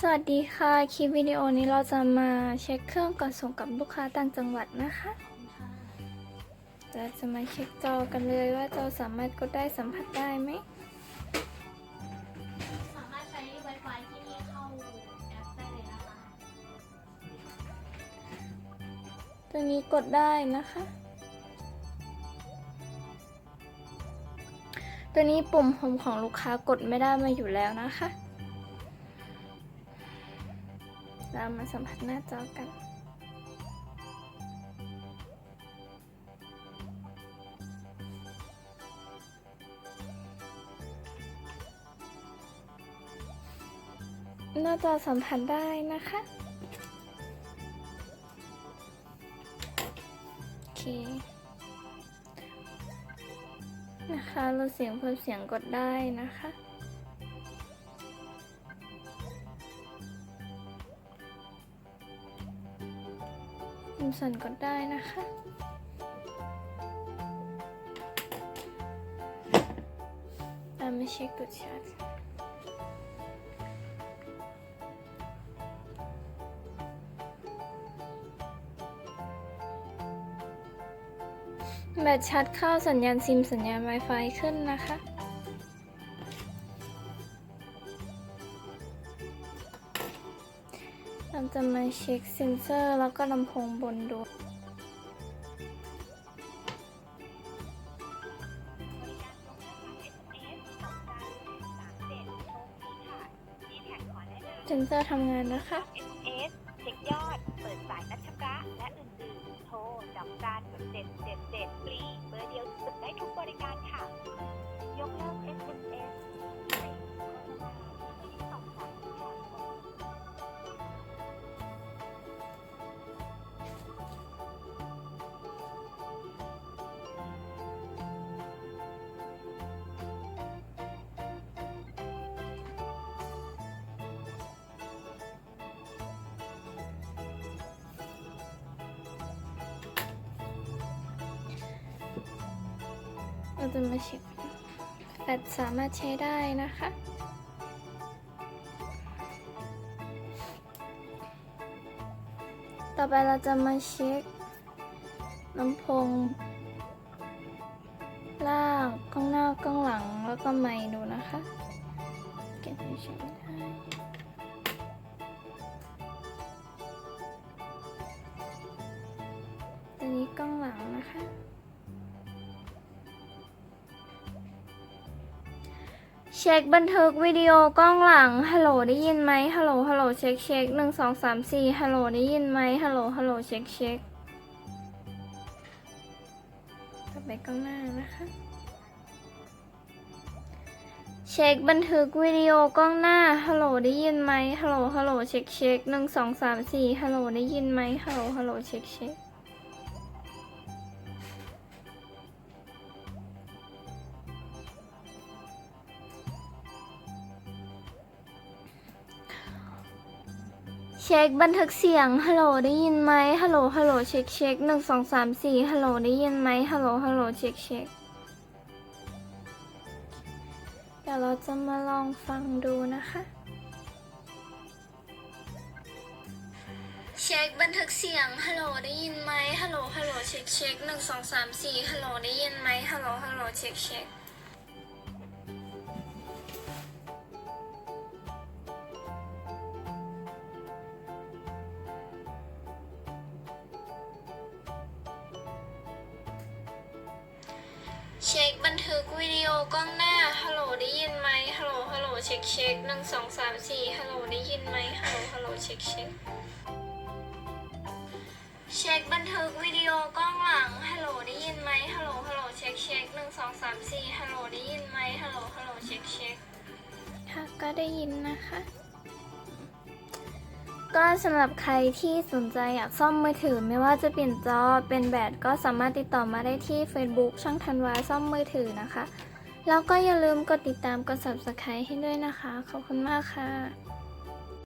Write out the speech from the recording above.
สวัสดีค่ะ คลิปวิดีโอนี้เราจะมาเช็คเครื่องก่อนส่งกับลูกค้าต่างจังหวัดนะคะ เราจะมาเช็คจอกันเลยว่าจอสามารถกดได้สัมผัสได้ไหม สามารถใช้ Wi-Fi ที่นี่เข้าแอปได้เลยนะคะตัวนี้กดได้นะคะ ตัวนี้ปุ่มโฮมของลูกค้ากดไม่ได้มาอยู่แล้วนะคะ เรามาสัมผัสหน้าจอกัน หน้าจอสัมผัสได้นะคะ โอเค นะคะเราเสียงเพิ่มเสียงกดได้นะคะ ปุ่มสั่นกดได้นะคะตามมาเช็คตัวชาร์จแบตชาร์จเข้าสัญญาณซิมสัญญาณ Wi-Fi ขึ้นนะคะ เราจะมาเช็คเซ็นเซอร์แล้วก็ลำโพงบนดูเซ็นเซอร์ทำงานนะคะ SS เช็คยอด เปิดสายนัดชำระและอื่นๆ โทรดอกจันเจ็ดเจ็ดเจ็ดฟรีเบอร์เดียวสุดได้ทุกบริการค่ะ ยกเลิก เราจะมาเช็คแบตสามารถใช้ได้นะคะ ต่อไปเราจะมาเช็คลำโพงล่างกล้องหน้ากล้องหลังแล้วก็ไมค์ดูนะคะเก็บไปใช้ได้ เช็คบันทึกวิดีโอกล้องหลัง ฮัลโหลได้ยินไหมฮัลโหล ฮัลโหล เช็คเช็คหนึ่งสองสามสี่ฮัลโหลได้ยินไหมฮัลโหล ฮัลโหล เช็คเช็คต่อไปกล้องหน้านะคะ เช็คบันทึกวิดีโอกล้องหน้า ฮัลโหลได้ยินไหมฮัลโหล ฮัลโหล เช็คเช็คหนึ่งสองสามสี่ฮัลโหลได้ยินไหมฮัลโหล ฮัลโหล เช็คเช็ค เช็คบันทึกเสียง ฮัลโหลได้ยินไหมฮัลโหล ฮัลโหล เช็คเช็คหนึ่งสองสามสี่ฮัลโหลได้ยินไหมฮัลโหล ฮัลโหล เช็คเช็คเดี๋ยวเราจะมาลองฟังดูนะคะ เช็คบันทึกเสียง ฮัลโหลได้ยินไหมฮัลโหล ฮัลโหล เช็คเช็คหนึ่งสองสามสี่ฮัลโหลได้ยินไหมฮัลโหล ฮัลโหล เช็คเช็ค เช็คบันทึกวิดีโอกล้องหน้า ฮัลโหลได้ยินไหมฮัลโหล ฮัลโหล เช็คเช็คหนึ่งสองสามสี่ฮัลโหลได้ยินไหมฮัลโหล ฮัลโหล เช็คเช็ค เช็คบันทึกวิดีโอกล้องหลัง ฮัลโหลได้ยินไหมฮัลโหล ฮัลโหล เช็คเช็คหนึ่งสองสามสี่ฮัลโหลได้ยินไหมฮัลโหล ฮัลโหล เช็คเช็คค่ะก็ได้ยินนะคะ ก็สำหรับใครที่สนใจอยากซ่อมมือถือไม่ว่าจะเปลี่ยนจอเป็นแบตก็สามารถติดต่อมาได้ที่ Facebook ช่างธันวาซ่อมมือถือนะคะ แล้วก็อย่าลืมกดติดตามกด subscribe ให้ด้วยนะคะ ขอบคุณมากค่ะ